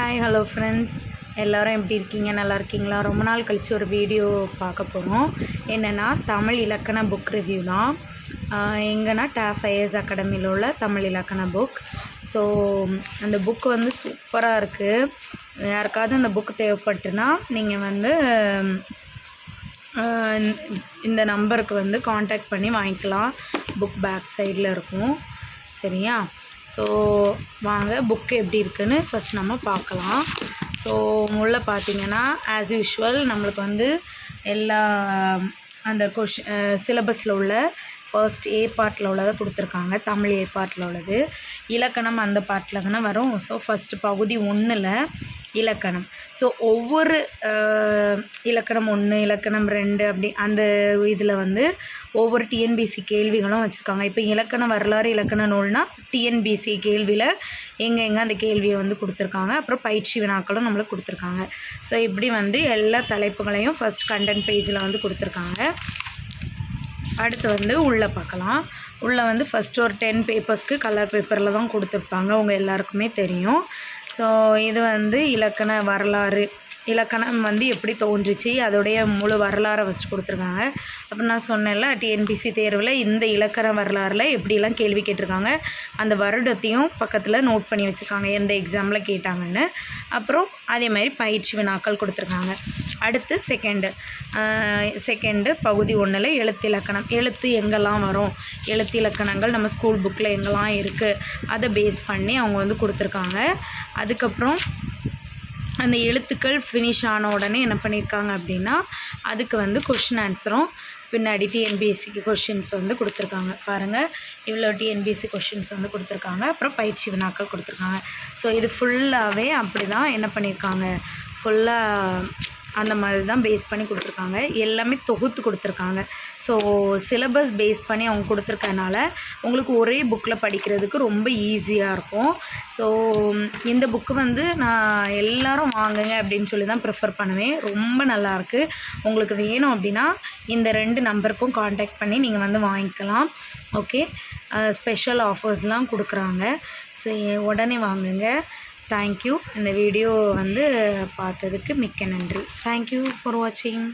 Hi hello friends எல்லோரும் எப்படி இருக்கீங்க? நல்லா இருக்கீங்களா? ரொம்ப நாள் கழித்து ஒரு வீடியோ பார்க்க போகிறோம் என்னென்னா தமிழ் இலக்கண புக் ரிவ்யூ தான். எங்கன்னா டேஃப் ஐஎஸ் அகாடமியில் உள்ள தமிழ் இலக்கண புக் ஸோ அந்த புக் வந்து சூப்பராக இருக்குது யாருக்காவது அந்த புக் தேவைப்பட்டுனா நீங்கள் வந்து இந்த நம்பருக்கு வந்து காண்டாக்ட் பண்ணி வாங்கிக்கலாம். புக் பேக் சைடில் இருக்கும். சரியா? ஸோ வாங்க புக்கு எப்படி இருக்குன்னு ஃபஸ்ட் நம்ம பார்க்கலாம். ஸோ உள்ளே பார்த்தீங்கன்னா ஆஸ் யூஷுவல் நம்மளுக்கு வந்து எல்லா அந்த கொஷ் சிலபஸில் உள்ள ஃபர்ஸ்ட் ஏ பார்ட்டில் உள்ளதை கொடுத்துருக்காங்க. தமிழ் ஏ பார்ட்டில் உள்ளது. இலக்கணம் அந்த பார்ட்டில் தானே வரும். ஸோ ஃபஸ்ட்டு பகுதி ஒன்றில் இலக்கணம். ஸோ ஒவ்வொரு இலக்கணம் ஒன்று இலக்கணம் ரெண்டு அப்படி அந்த இதில் வந்து ஒவ்வொரு டிஎன்பிசி கேள்விகளும் வச்சுருக்காங்க. இப்போ இலக்கண வரலாறு இலக்கண நூல்னால் டிஎன்பிசி கேள்வியில் எங்கே எங்கே அந்த கேள்வியை வந்து கொடுத்துருக்காங்க. அப்புறம் பயிற்சி வினாக்களும் நம்மளுக்கு கொடுத்துருக்காங்க. ஸோ இப்படி வந்து எல்லா தலைப்புகளையும் ஃபஸ்ட் கண்டென்ட் பேஜில் வந்து கொடுத்துருக்காங்க. அடுத்து வந்து உள்ளே பார்க்கலாம். உள்ளே வந்து ஃபஸ்ட்டு ஒரு டென் பேப்பர்ஸ்க்கு கலர் பேப்பரில் தான் கொடுத்துருப்பாங்க. உங்கள் எல்லாருக்குமே தெரியும். ஸோ இது வந்து இலக்கண வரலாறு. இலக்கணம் வந்து எப்படி தோன்றுச்சு? அதோடைய முழு வரலாறை ஃபஸ்ட்டு கொடுத்துருக்காங்க. அப்போ நான் சொன்னேன்ல டிஎன்பிசி தேர்வில் இந்த இலக்கண வரலாறில் எப்படிலாம் கேள்வி கேட்டிருக்காங்க? அந்த வருடத்தையும் பக்கத்தில் நோட் பண்ணி வச்சுருக்காங்க. எந்த எக்ஸாமில் கேட்டாங்கன்னு. அப்புறம் அதே மாதிரி பயிற்சி வினாக்கள் கொடுத்துருக்காங்க. அடுத்து செகண்டு செகண்டு பகுதி ஒன்றில் எழுத்து இலக்கணம். எழுத்து எங்கெல்லாம் வரும்? எழுத்து இலக்கணங்கள் நம்ம ஸ்கூல் புக்கில் எங்கெல்லாம் இருக்குது அதை பேஸ் பண்ணி அவங்க வந்து கொடுத்துருக்காங்க. அதுக்கப்புறம் அந்த எழுத்துக்கள் ஃபினிஷ் ஆன உடனே என்ன பண்ணியிருக்காங்க அப்படின்னா அதுக்கு வந்து கொஷின் ஆன்சரும் பின்னாடி டிஎன்பிஎஸ்சிக்கு கொஷின்ஸ் வந்து கொடுத்துருக்காங்க. பாருங்கள் இவ்வளோ டிஎன்பிஎஸ்சி கொஷின்ஸ் வந்து கொடுத்துருக்காங்க. அப்புறம் பயிற்சி வினாக்கள் கொடுத்துருக்காங்க. ஸோ இது ஃபுல்லாகவே அப்படி தான் என்ன பண்ணியிருக்காங்க ஃபுல்லாக அந்த மாதிரி தான் பேஸ் பண்ணி கொடுத்துருக்காங்க. எல்லாமே தொகுத்து கொடுத்துருக்காங்க. ஸோ சிலபஸ் பேஸ் பண்ணி அவங்க கொடுத்துருக்கனால உங்களுக்கு ஒரே புக்கில் படிக்கிறதுக்கு ரொம்ப ஈஸியாக இருக்கும். ஸோ இந்த புக்கு வந்து நான் எல்லோரும் வாங்குங்க அப்படின்னு சொல்லி தான் ப்ரிஃபர் பண்ணுவேன். ரொம்ப நல்லாயிருக்கு உங்களுக்கு வேணும் அப்படின்னா இந்த ரெண்டு நம்பருக்கும் காண்டாக்ட் பண்ணி நீங்கள் வந்து வாங்கிக்கலாம். ஓகே ஸ்பெஷல் ஆஃபர்ஸ்லாம் கொடுக்குறாங்க. ஸோ உடனே வாங்குங்க. தேங்க்யூ இந்த வீடியோ வந்து பார்த்ததுக்கு மிக்க நன்றி. தேங்க்யூ ஃபார் வாட்சிங்